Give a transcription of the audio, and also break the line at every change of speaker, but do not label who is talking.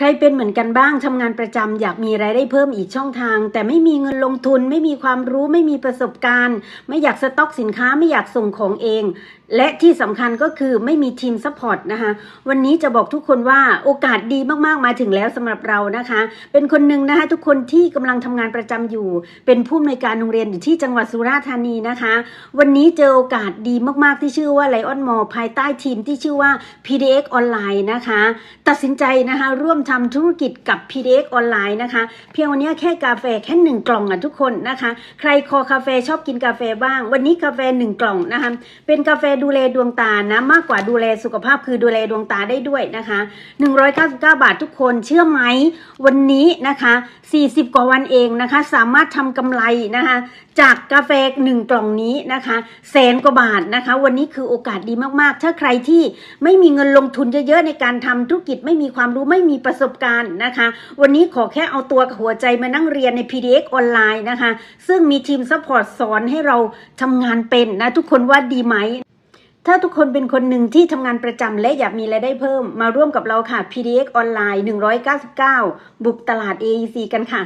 ใครเป็นเหมือนกันบ้างทำงานประจำอยากมีรายได้เพิ่มอีกช่องทาง แต่ไม่มีเงินลงทุน ไม่มีความรู้ไม่มีประสบการณ์ ไม่อยากสต็อกสินค้าไม่อยากส่งของเอง และที่สำคัญก็คือไม่มีทีมซัพพอร์ตนะคะ วันนี้จะบอกทุกคนว่าโอกาสดีมากๆมาถึงแล้วสำหรับเรานะคะ เป็นคนหนึ่งนะคะทุกคนที่กำลังทำงานประจำอยู่ เป็นผู้อำนวยการโรงเรียนอยู่ที่จังหวัดสุราษฎร์ธานีนะคะ วันนี้เจอโอกาสดีมากๆที่ชื่อว่าไลออนมอภายใต้ทีมที่ชื่อว่า PDX ออนไลน์นะคะ ตัดสินใจนะคะร่วมทำธุรกิจกับ PDX ออนไลน์นะคะ เพียงวันนี้แค่กาแฟแค่หนึ่งกล่องอะทุกคนนะคะ ใครคอคาเฟ่ชอบกินกาแฟบ้าง วันนี้กาแฟหนึ่งกล่องนะคะ เป็นกาแฟดูแลดวงตานะมากกว่าดูแลสุขภาพคือดูแลดวงตาได้ด้วยนะคะ199 บาททุกคนเชื่อไหมวันนี้นะคะ 40 กว่าวันเองนะคะ สามารถทำกำไรนะคะจากกาแฟหนึ่งกล่องนี้นะคะแสนกว่าบาทนะคะ วันนี้คือโอกาสดีมากๆ ถ้าใครที่ไม่มีเงินลงทุนเยอะๆในการทำธุรกิจไม่มีความรู้ไม่มีประสบการณ์นะคะ วันนี้ขอแค่เอาตัวหัวใจมานั่งเรียนใน PDX ออนไลน์นะคะ ซึ่งมีทีมซัพพอร์ตสอนให้เราทำงานเป็นนะทุกคนว่าดีไหมถ้าทุกคนเป็นคนหนึ่งที่ทำงานประจำและอยากมีรายได้เพิ่ม มาร่วมกับเราค่ะ PDX ออนไลน์ 199 บุกตลาด AEC กันค่ะ